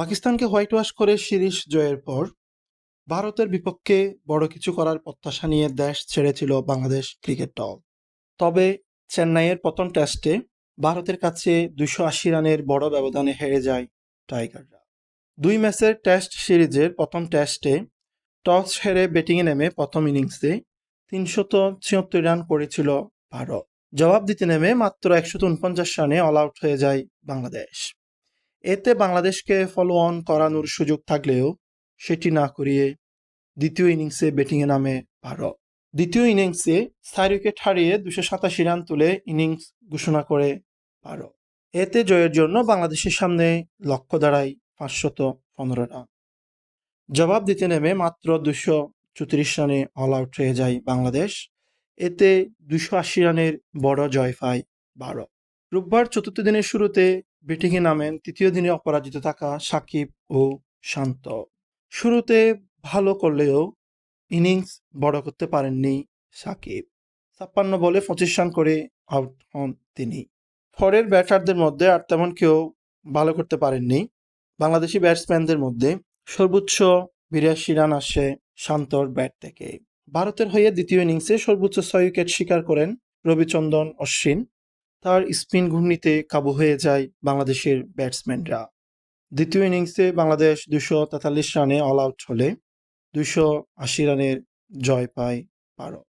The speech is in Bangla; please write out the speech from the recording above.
পাকিস্তানকে হোয়াইট ওয়াশ করে সিরিজ জয়ের পর ভারতের বিপক্ষে বড় কিছু করার প্রত্যাশা নিয়ে দেশ ছেড়েছিল বাংলাদেশ ক্রিকেট দল। তবে চেন্নাইয়ের প্রথম টেস্টে ভারতের কাছে দুশো আশি রানের বড় ব্যবধানে হেরে যায় টাইগাররা। দুই ম্যাচের টেস্ট সিরিজের প্রথম টেস্টে টস হেরে ব্যাটিংয়ে নেমে প্রথম ইনিংসে তিনশত ছিয়ত্তর রান করেছিল ভারত। জবাব দিতে নেমে মাত্র একশত উনপঞ্চাশ রানে অল আউট হয়ে যায় বাংলাদেশ। এতে বাংলাদেশকে ফলো অন করানোর সুযোগ থাকলেও সেটি না করিয়ে দ্বিতীয় ইনিংসে ব্যাটিংয়ে নামে ভারত। দ্বিতীয় ইনিংসে চার উইকেট হারিয়ে দুশো সাতাশি রান তুলে ইনিংস ঘোষণা করে ভারত। এতে জয়ের জন্য বাংলাদেশের সামনে লক্ষ্য দাঁড়ায় পাঁচশত পনেরো রান জবাব দিতে নেমে মাত্র দুশো চৌত্রিশ রানে অল আউট হয়ে যায় বাংলাদেশ। এতে দুশো আশি রানের বড় জয় পায় ভারত। রোববার চতুর্থ দিনের শুরুতে ব্যাটিংয়ে নামেন, তৃতীয় দিনে অপরাজিত থাকা সাকিব ও শান্ত। শুরুতে ভালো করলেও ইনিংস বড় করতে পারেননি সাকিব। ছাপ্পান্ন বলে পঁচিশ রান করে আউট হন তিনি। পরের ব্যাটারদের মধ্যে আর তেমন কেউ ভালো করতে পারেননি। বাংলাদেশি ব্যাটসম্যানদের মধ্যে সর্বোচ্চ বিরাশি রান আসে শান্তর ব্যাট থেকে। ভারতের হয়ে দ্বিতীয় ইনিংসে সর্বোচ্চ ছয় উইকেট শিকার করেন রবিচন্দন অশ্বিন। তার স্পিন ঘূর্ণিতে কাবু হয়ে যায় বাংলাদেশের ব্যাটসম্যানরা। দ্বিতীয় ইনিংসে বাংলাদেশ দুশো তেতাল্লিশ রানে অল আউট হলে দুশো আশি রানের জয় পায় ভারত